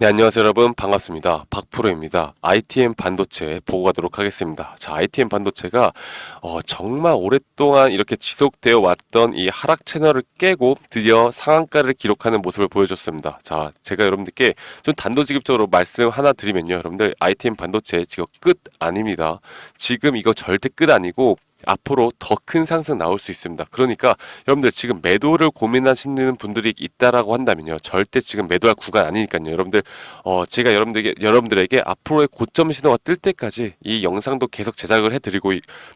네, 안녕하세요 여러분 반갑습니다. 박프로입니다. ITM 반도체 보고 가도록 하겠습니다. 자, ITM 반도체가 어, 정말 오랫동안 이렇게 지속되어 왔던 이 하락 채널을 깨고 드디어 상한가를 기록하는 모습을 보여줬습니다. 자, 제가 여러분들께 좀 단도직입적으로 말씀 하나 드리면요. 여러분들 ITM 반도체 지금 끝 아닙니다. 지금 이거 절대 끝 아니고 앞으로 더 큰 상승 나올 수 있습니다. 그러니까 여러분들 지금 매도를 고민하시는 분들이 있다라고 한다면요. 절대 지금 매도할 구간 아니니까요. 여러분들 어 제가 여러분들에게 여러분들에게 앞으로의 고점 신호가 뜰 때까지 이 영상도 계속 제작을 해 드리고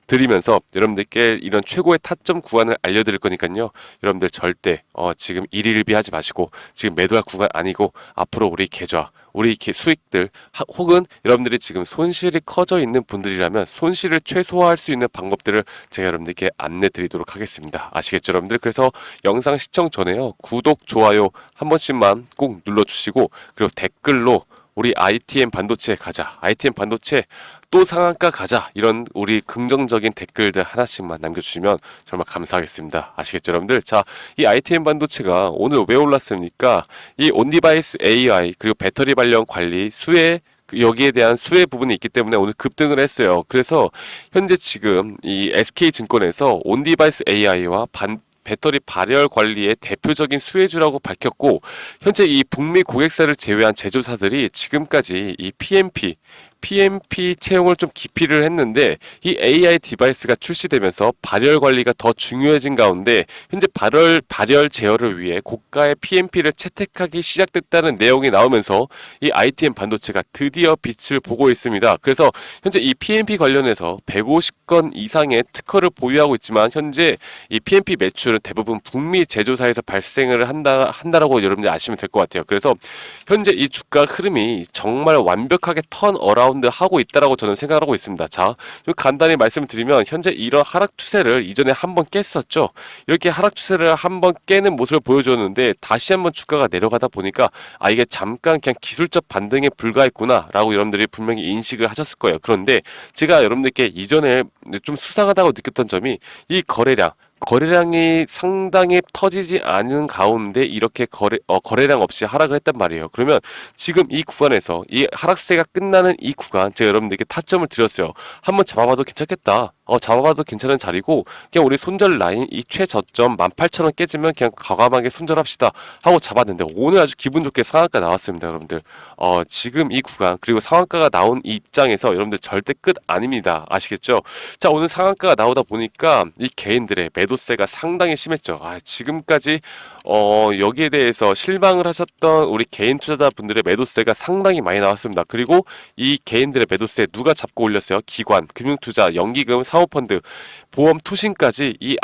드리면서 여러분들께 이런 최고의 타점 구간을 알려 드릴 거니까요. 여러분들 절대 어 지금 일일비하지 마시고 지금 매도할 구간 아니고 앞으로 우리 계좌 우리 수익들 하- 혹은 여러분들이 지금 손실이 커져 있는 분들이라면 손실을 최소화할 수 있는 방법들을 제가 여러분들께 안내 드리도록 하겠습니다. 아시겠죠, 여러분들? 그래서 영상 시청 전에요. 구독, 좋아요 한 번씩만 꼭 눌러 주시고 그리고 댓글로 우리 ITM 반도체 가자. ITM 반도체 또 상한가 가자. 이런 우리 긍정적인 댓글들 하나씩만 남겨주시면 정말 감사하겠습니다. 아시겠죠, 여러분들? 자, 이 ITM 반도체가 오늘 왜 올랐습니까? 이 온디바이스 AI 그리고 배터리 관련 관리 수혜 그 여기에 대한 수혜 부분이 있기 때문에 오늘 급등을 했어요. 그래서 현재 지금 이 SK증권에서 온디바이스 AI와 반 배터리 발열 관리의 대표적인 수혜주라고 밝혔고 현재 이 북미 고객사를 제외한 제조사들이 지금까지 이 PMP PMP 채용을 좀 기피를 했는데 이 AI 디바이스가 출시되면서 발열 관리가 더 중요해진 가운데 현재 발열 발열 제어를 위해 고가의 PMP를 채택하기 시작됐다는 내용이 나오면서 이 ITM 반도체가 드디어 빛을 보고 있습니다. 그래서 현재 이 PMP 관련해서 150건 이상의 특허를 보유하고 있지만 현재 이 PMP 매출은 대부분 북미 제조사에서 발생을 한다 한다라고 여러분들 아시면 될 것 같아요. 그래서 현재 이 주가 흐름이 정말 완벽하게 턴 어라운드 하고 있다라고 저는 생각하고 있습니다. 자, 좀 간단히 말씀을 드리면 현재 이런 하락 추세를 이전에 한번 깼었죠. 이렇게 하락 추세를 한번 깨는 모습을 보여줬는데 다시 한번 주가가 내려가다 보니까 아 이게 잠깐 그냥 기술적 반등에 불과했구나라고 여러분들이 분명히 인식을 하셨을 거예요. 그런데 제가 여러분들께 이전에 좀 수상하다고 느꼈던 점이 이 거래량 거래량이 상당히 터지지 않은 가운데 이렇게 거래 어, 거래량 없이 하락을 했단 말이에요. 그러면 지금 이 구간에서 이 하락세가 끝나는 이 구간 제가 여러분들께 타점을 드렸어요. 한번 잡아봐도 괜찮겠다. 어 잡아봐도 괜찮은 자리고 그냥 우리 손절 라인 이 최저점 18,000원 깨지면 그냥 과감하게 손절합시다 하고 잡았는데 오늘 아주 기분 좋게 상한가 나왔습니다, 여러분들. 어 지금 이 구간 그리고 상한가가 나온 이 입장에서 여러분들 절대 끝 아닙니다. 아시겠죠? 자 오늘 상한가가 나오다 보니까 이 개인들의 매도세가 상당히 심했죠. 아 지금까지 어 여기에 대해서 실망을 하셨던 우리 개인 투자자분들의 매도세가 상당히 많이 나왔습니다. 그리고 이 개인들의 매도세 누가 잡고 올렸어요? 기관, 금융투자, 연기금, 사모펀드, 보험 투신까지 이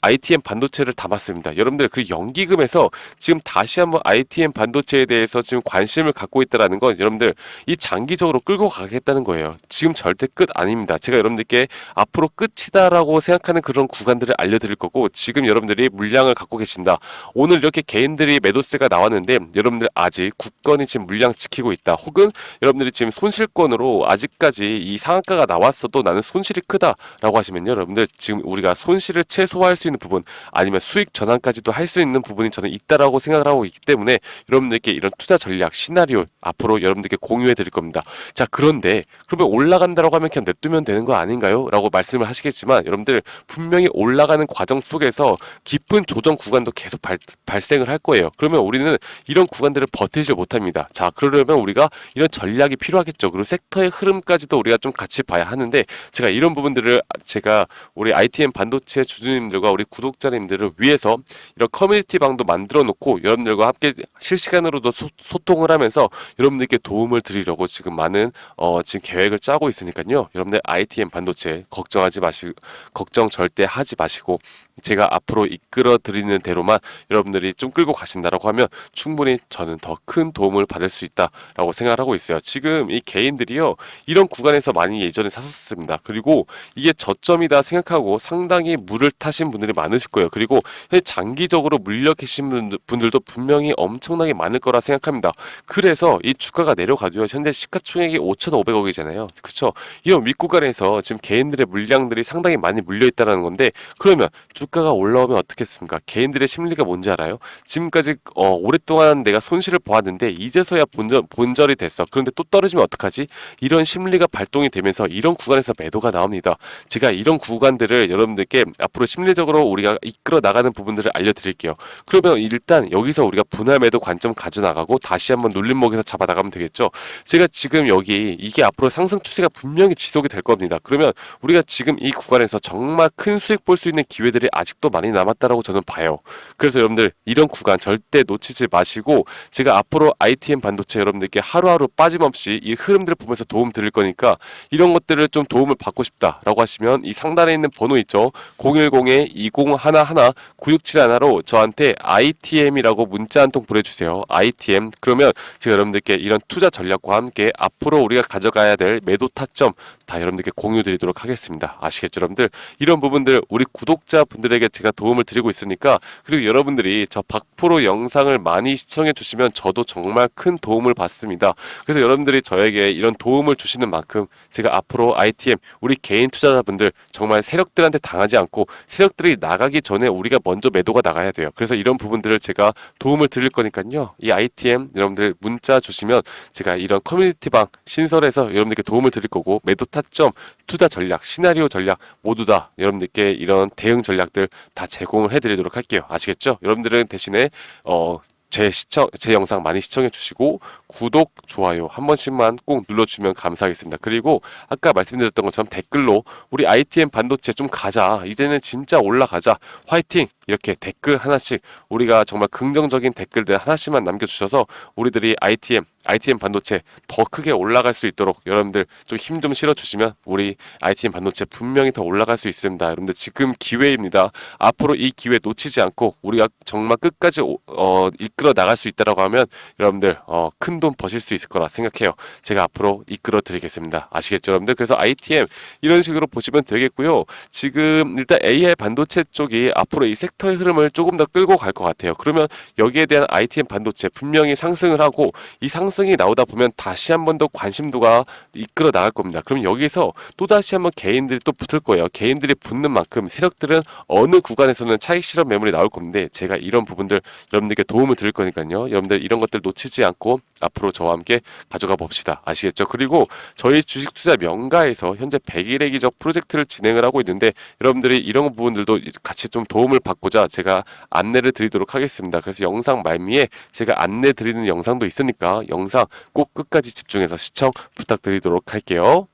ITM 반도체를 담았습니다. 여러분들 그 연기금에서 지금 다시 한번 ITM 반도체에 대해서 지금 관심을 갖고 있다라는 건 여러분들 이 장기적으로 끌고 가겠다는 거예요. 지금 절대 끝 아닙니다. 제가 여러분들께 앞으로 끝이다라고 생각하는 그런 구간들을 알려드릴 거고 지금 여러분들이 물량을 갖고 계신다. 오늘 이렇게 개인들이 매도세가 나왔는데 여러분들 아직 굳건히 지금 물량 지키고 있다. 혹은 여러분들이 지금 손실권으로 아직까지 이 상한가가 나왔어도 나는 손실이 크다 라고 하시면요. 여러분들 지금 우리가 손실을 최소화할 수 있는 부분 아니면 수익 전환까지도 할 수 있는 부분이 저는 있다라고 생각을 하고 있기 때문에 여러분들께 이런 투자 전략 시나리오 앞으로 여러분들께 공유해 드릴 겁니다. 자, 그런데 그러면 올라간다라고 하면 그냥 냅두면 되는 거 아닌가요? 라고 말씀을 하시겠지만 여러분들 분명히 올라가는 과정 속에서 깊은 조정 구간도 계속 발, 발생을 할 거예요. 그러면 우리는 이런 구간들을 버티질 못합니다. 자, 그러려면 우리가 이런 전략이 필요하겠죠. 그리고 섹터의 흐름까지도 우리가 좀 같이 봐야 하는데 제가 이런 부분들을 제가 우리 ITM 반도체 주주님들과 우리 구독자님들을 위해서 이런 커뮤니티 방도 만들어 놓고 여러분들과 함께 실시간으로도 소, 소통을 하면서 여러분들께 도움을 드리려고 지금 많은 어, 지금 계획을 짜고 있으니까요. 여러분들 ITM 반도체 걱정하지 마시고 걱정 절대 하지 마시고 제가 앞으로 이끌어 드리는 대로만 여러분들이 좀 끌고 가신다라고 하면 충분히 저는 더 큰 도움을 받을 수 있다라고 생각을 하고 있어요. 지금 이 개인들이요 이런 구간에서 많이 예전에 샀었습니다. 그리고 이게 저점이다 생각하고 상당히 물을 타신 분들이 많으실 거예요. 그리고 장기적으로 물려 계신 분들- 분들도 분명히 엄청나게 많을 거라 생각합니다. 그래서 이 주가가 내려가도요. 현재 시가총액이 5,500억이잖아요. 그렇죠? 이런 윗구간에서 지금 개인들의 물량들이 상당히 많이 물려 있다는 건데 그러면 주 주가가 올라오면 어떻겠습니까? 개인들의 심리가 뭔지 알아요? 지금까지 어, 오랫동안 내가 손실을 보았는데 이제서야 본절, 본절이 됐어. 그런데 또 떨어지면 어떡하지? 이런 심리가 발동이 되면서 이런 구간에서 매도가 나옵니다. 제가 이런 구간들을 여러분들께 앞으로 심리적으로 우리가 이끌어 나가는 부분들을 알려드릴게요. 그러면 일단 여기서 우리가 분할 매도 관점 가져나가고 다시 한번 눌림목에서 잡아 나가면 되겠죠. 제가 지금 여기 이게 앞으로 상승 추세가 분명히 지속이 될 겁니다. 그러면 우리가 지금 이 구간에서 정말 큰 수익 볼 수 있는 기회들이 아직도 많이 남았다라고 저는 봐요. 그래서 여러분들 이런 구간 절대 놓치지 마시고 제가 앞으로 ITM 반도체 여러분들께 하루하루 빠짐없이 이 흐름들을 보면서 도움 드릴 거니까 이런 것들을 좀 도움을 받고 싶다라고 하시면 이 상단에 있는 번호 있죠. 010-2011-9671로 저한테 ITM이라고 문자 한 통 보내주세요. ITM 그러면 제가 여러분들께 이런 투자 전략과 함께 앞으로 우리가 가져가야 될 매도 타점 다 여러분들께 공유 드리도록 하겠습니다. 아시겠죠, 여러분들? 이런 부분들 우리 구독자분들 에게 제가 도움을 드리고 있으니까 그리고 여러분들이 저 박프로 영상을 많이 시청해 주시면 저도 정말 큰 도움을 받습니다. 그래서 여러분들이 저에게 이런 도움을 주시는 만큼 제가 앞으로 ITM 우리 개인 투자자분들 정말 세력들한테 당하지 않고 세력들이 나가기 전에 우리가 먼저 매도가 나가야 돼요. 그래서 이런 부분들을 제가 도움을 드릴 거니까요. 이 ITM 여러분들 문자 주시면 제가 이런 커뮤니티방 신설해서 여러분들께 도움을 드릴 거고 매도 타점, 투자 전략, 시나리오 전략 모두 다 여러분들께 이런 대응 전략 들 다 제공을 해드리도록 할게요. 아시겠죠? 여러분들은 대신에 어. 제 시청, 제 영상 많이 시청해 주시고, 구독, 좋아요 한 번씩만 꼭 눌러주면 감사하겠습니다. 그리고 아까 말씀드렸던 것처럼 댓글로 우리 ITM 반도체 좀 가자. 이제는 진짜 올라가자. 화이팅! 이렇게 댓글 하나씩 우리가 정말 긍정적인 댓글들 하나씩만 남겨주셔서 우리들이 ITM, ITM 반도체 더 크게 올라갈 수 있도록 여러분들 좀 힘 좀 실어주시면 우리 ITM 반도체 분명히 더 올라갈 수 있습니다. 여러분들 지금 기회입니다. 앞으로 이 기회 놓치지 않고 우리가 정말 끝까지 오- 어, 이끌어 나갈 수 있다라고 하면 여러분들 어, 큰 돈 버실 수 있을 거라 생각해요. 제가 앞으로 이끌어 드리겠습니다. 아시겠죠, 여러분들? 그래서 ITM 이런 식으로 보시면 되겠고요. 지금 일단 AI 반도체 쪽이 앞으로 이 섹터의 흐름을 조금 더 끌고 갈 것 같아요. 그러면 여기에 대한 ITM 반도체 분명히 상승을 하고 이 상승 이 나오다 보면 다시 한 번 더 관심도가 이끌어 나갈 겁니다. 그럼 여기서 또 다시 한번 개인들이 또 붙을 거예요. 개인들이 붙는 만큼 세력들은 어느 구간에서는 차익 실험 매물이 나올 건데 제가 이런 부분들 여러분들께 도움을 드릴 거니까요. 여러분들 이런 것들 놓치지 않고 앞으로 저와 함께 가져가 봅시다. 아시겠죠? 그리고 저희 주식 투자 명가에서 현재 100일의 기적 프로젝트를 진행을 하고 있는데 여러분들이 이런 부분들도 같이 좀 도움을 받고자 제가 안내를 드리도록 하겠습니다. 그래서 영상 말미에 제가 안내 드리는 영상도 있으니까 영상 꼭 끝까지 집중해서 시청 부탁드리도록 할게요.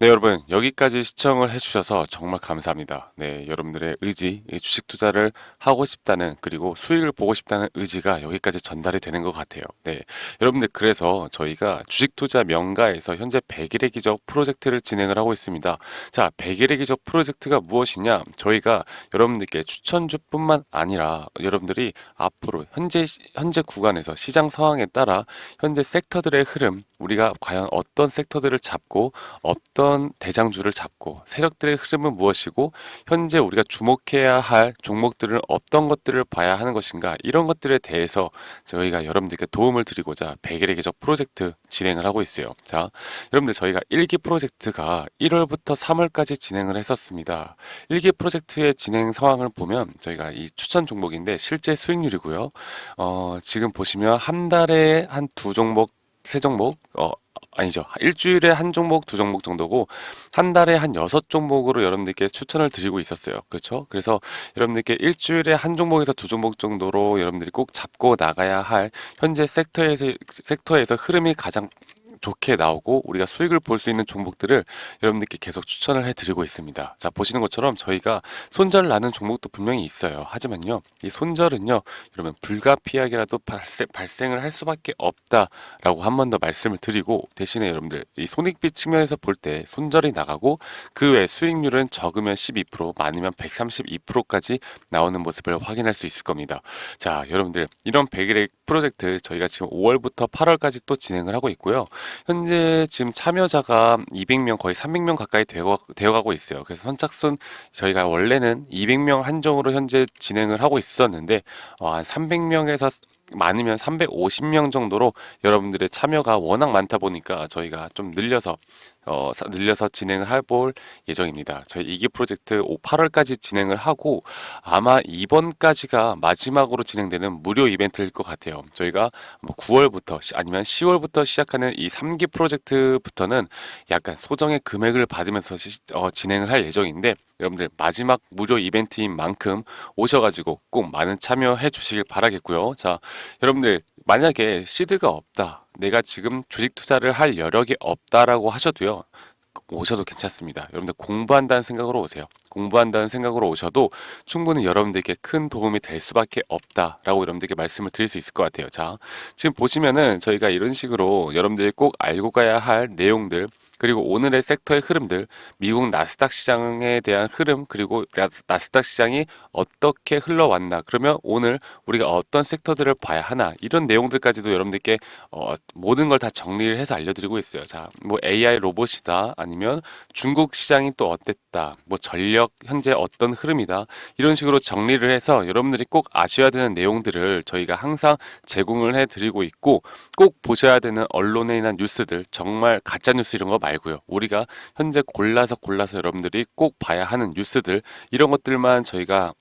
네, 여러분. 여기까지 시청을 해주셔서 정말 감사합니다. 네, 여러분들의 의지, 이 주식 투자를 하고 싶다는, 그리고 수익을 보고 싶다는 의지가 여기까지 전달이 되는 것 같아요. 네. 여러분들, 그래서 저희가 주식 투자 명가에서 현재 100일의 기적 프로젝트를 진행을 하고 있습니다. 자, 100일의 기적 프로젝트가 무엇이냐? 저희가 여러분들께 추천주뿐만 아니라 여러분들이 앞으로 현재, 시- 현재 구간에서 시장 상황에 따라 현재 섹터들의 흐름, 우리가 과연 어떤 섹터들을 잡고 어떤 대장주를 잡고 세력들의 흐름은 무엇이고 현재 우리가 주목해야 할 종목들은 어떤 것들을 봐야 하는 것인가 이런 것들에 대해서 저희가 여러분들께 도움을 드리고자 100일의 계적 프로젝트 진행을 하고 있어요. 자, 여러분들 저희가 1기 프로젝트가 1월부터 3월까지 진행을 했었습니다. 1기 프로젝트의 진행 상황을 보면 저희가 이 추천 종목인데 실제 수익률이고요. 어, 지금 보시면 한 달에 한 두 종목 세 종목 어 아니죠. 일주일에 한 종목 두 종목 정도고 한 달에 한 여섯 종목으로 여러분들께 추천을 드리고 있었어요. 그렇죠? 그래서 여러분들께 일주일에 한 종목에서 두 종목 정도로 여러분들이 꼭 잡고 나가야 할 현재 섹터에서 섹터에서 흐름이 가장 좋게 나오고 우리가 수익을 볼 수 있는 종목들을 여러분들께 계속 추천을 해드리고 있습니다. 자 보시는 것처럼 저희가 손절 나는 종목도 분명히 있어요. 하지만요 이 손절은요 여러분 불가피하게라도 발생, 발생을 할 수밖에 없다라고 한 번 더 말씀을 드리고 대신에 여러분들 이 손익비 측면에서 볼 때 손절이 나가고 그 외 수익률은 적으면 12% 많으면 132%까지 나오는 모습을 확인할 수 있을 겁니다. 자 여러분들 이런 100일의 프로젝트 저희가 지금 5월부터 8월까지 또 진행을 하고 있고요. 현재 지금 참여자가 200명 거의 300명 가까이 되어, 되어가고 있어요. 그래서 선착순 저희가 원래는 200명 한정으로 현재 진행을 하고 있었는데 어, 한 300명에서 많으면 350명 정도로 여러분들의 참여가 워낙 많다 보니까 저희가 좀 늘려서 어, 사- 늘려서 진행을 해볼 예정입니다. 저희 이기 프로젝트 8월까지 진행을 하고 아마 이번까지가 마지막으로 진행되는 무료 이벤트일 것 같아요. 저희가 9월부터 아니면 10월부터 시작하는 이 3기 프로젝트부터는 약간 소정의 금액을 받으면서 시- 어, 진행을 할 예정인데 여러분들 마지막 무료 이벤트인 만큼 오셔가지고 꼭 많은 참여해 주시길 바라겠고요. 자, 여러분들 만약에 시드가 없다. 내가 지금 주식 투자를 할 여력이 없다라고 하셔도요. 오셔도 괜찮습니다. 여러분들 공부한다는 생각으로 오세요. 공부한다는 생각으로 오셔도 충분히 여러분들께 큰 도움이 될 수밖에 없다라고 여러분들께 말씀을 드릴 수 있을 것 같아요. 자, 지금 보시면은 저희가 이런 식으로 여러분들이 꼭 알고 가야 할 내용들 그리고 오늘의 섹터의 흐름들, 미국 나스닥 시장에 대한 흐름, 그리고 나스- 나스닥 시장이 어떻게 흘러왔나, 그러면 오늘 우리가 어떤 섹터들을 봐야 하나, 이런 내용들까지도 여러분들께 어, 모든 걸 다 정리를 해서 알려드리고 있어요. 자, 뭐 AI 로봇이다, 아니면 중국 시장이 또 어땠다, 뭐 전력 현재 어떤 흐름이다, 이런 식으로 정리를 해서 여러분들이 꼭 아셔야 되는 내용들을 저희가 항상 제공을 해드리고 있고, 꼭 보셔야 되는 언론에 대한 뉴스들 정말 가짜 뉴스 이런 거 말고요. 우리가 현재 골라서 골라서 여러분들이 꼭 봐야 하는 뉴스들 이런 것들만 저희가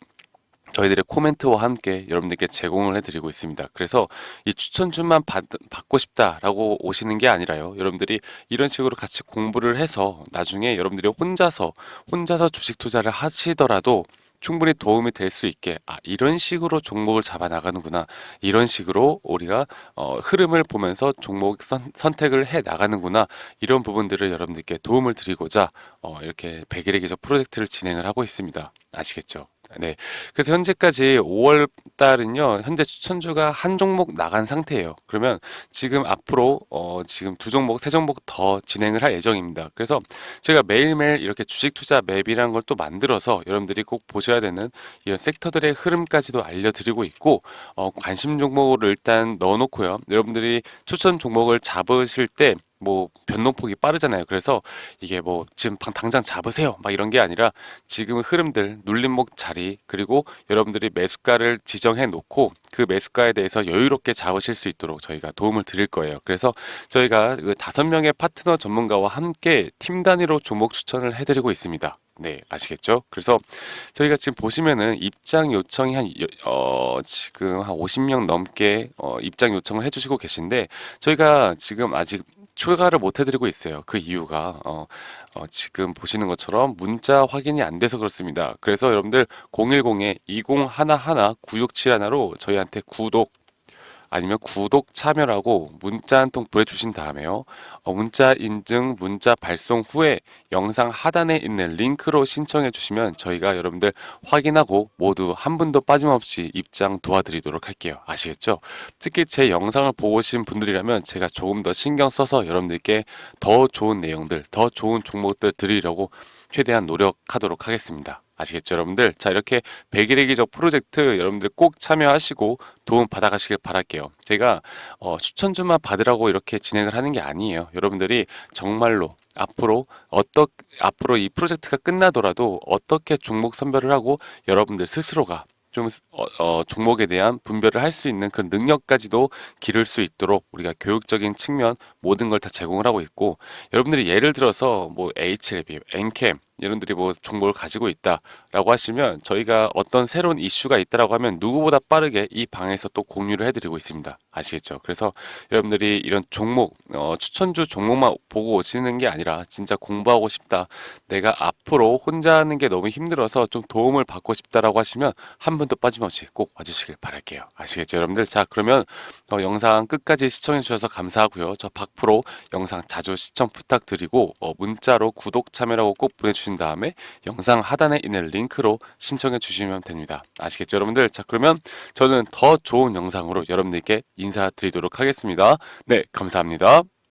저희들의 코멘트와 함께 여러분들께 제공을 해드리고 있습니다. 그래서 이 추천주만 받, 받고 싶다라고 오시는 게 아니라요. 여러분들이 이런 식으로 같이 공부를 해서 나중에 여러분들이 혼자서 혼자서 주식 투자를 하시더라도 충분히 도움이 될 수 있게 아 이런 식으로 종목을 잡아 나가는구나 이런 식으로 우리가 어, 흐름을 보면서 종목 선, 선택을 해 나가는구나 이런 부분들을 여러분들께 도움을 드리고자 어, 이렇게 백일의 기적 프로젝트를 진행을 하고 있습니다 아시겠죠? 네. 그래서 현재까지 5월 달은요, 현재 추천주가 한 종목 나간 상태예요. 그러면 지금 앞으로, 어, 지금 두 종목, 세 종목 더 진행을 할 예정입니다. 그래서 제가 매일매일 이렇게 주식 투자 맵이라는 걸또 만들어서 여러분들이 꼭 보셔야 되는 이런 섹터들의 흐름까지도 알려드리고 있고, 어, 관심 종목을 일단 넣어놓고요. 여러분들이 추천 종목을 잡으실 때 뭐 변동폭이 빠르잖아요. 그래서 이게 뭐 지금 당- 당장 잡으세요. 막 이런 게 아니라 지금 흐름들 눌림목 자리 그리고 여러분들이 매수가를 지정해 놓고 그 매수가에 대해서 여유롭게 잡으실 수 있도록 저희가 도움을 드릴 거예요. 그래서 저희가 그 다섯 명의 파트너 전문가와 함께 팀 단위로 종목 추천을 해드리고 있습니다. 네, 아시겠죠? 그래서 저희가 지금 보시면은 입장 요청이 한, 여- 어, 지금 한 50명 넘게 어, 입장 요청을 해주시고 계신데 저희가 지금 아직 추가를 못 해드리고 있어요. 그 이유가 어, 어, 지금 보시는 것처럼 문자 확인이 안 돼서 그렇습니다. 그래서 여러분들 010에 2011-9671로 저희한테 구독 아니면 구독 참여라고 문자 한 통 보내주신 다음에요. 어, 문자 인증, 문자 발송 후에 영상 하단에 있는 링크로 신청해 주시면 저희가 여러분들 확인하고 모두 한 분도 빠짐없이 입장 도와드리도록 할게요. 아시겠죠? 특히 제 영상을 보고 오신 분들이라면 제가 조금 더 신경 써서 여러분들께 더 좋은 내용들, 더 좋은 종목들 드리려고 최대한 노력하도록 하겠습니다. 아시겠죠, 여러분들? 자, 이렇게 백일의 기적 프로젝트 여러분들 꼭 참여하시고 도움 받아가시길 바랄게요. 제가 어, 추천 주만 받으라고 이렇게 진행을 하는 게 아니에요. 여러분들이 정말로 앞으로 어떻 앞으로 이 프로젝트가 끝나더라도 어떻게 종목 선별을 하고 여러분들 스스로가 좀 어, 어, 종목에 대한 분별을 할 수 있는 그런 능력까지도 기를 수 있도록 우리가 교육적인 측면 모든 걸 다 제공을 하고 있고 여러분들이 예를 들어서 뭐 HLB, 엔캠 여러분들이 뭐 정보를 가지고 있다라고 하시면 저희가 어떤 새로운 이슈가 있다라고 하면 누구보다 빠르게 이 방에서 또 공유를 해드리고 있습니다. 아시겠죠? 그래서 여러분들이 이런 종목 어, 추천주 종목만 보고 오시는 게 아니라 진짜 공부하고 싶다. 내가 앞으로 혼자 하는 게 너무 힘들어서 좀 도움을 받고 싶다라고 하시면 한 분도 빠짐없이 꼭 와주시길 바랄게요. 아시겠죠, 여러분들? 자, 그러면 어, 영상 끝까지 시청해 주셔서 감사하고요. 저 박프로 영상 자주 시청 부탁드리고 어, 문자로 구독 참여라고 꼭 보내주 신 다음에 영상 하단에 있는 링크로 신청해 주시면 됩니다. 아시겠죠, 여러분들? 자, 그러면 저는 더 좋은 영상으로 여러분들께 인사드리도록 하겠습니다. 네, 감사합니다.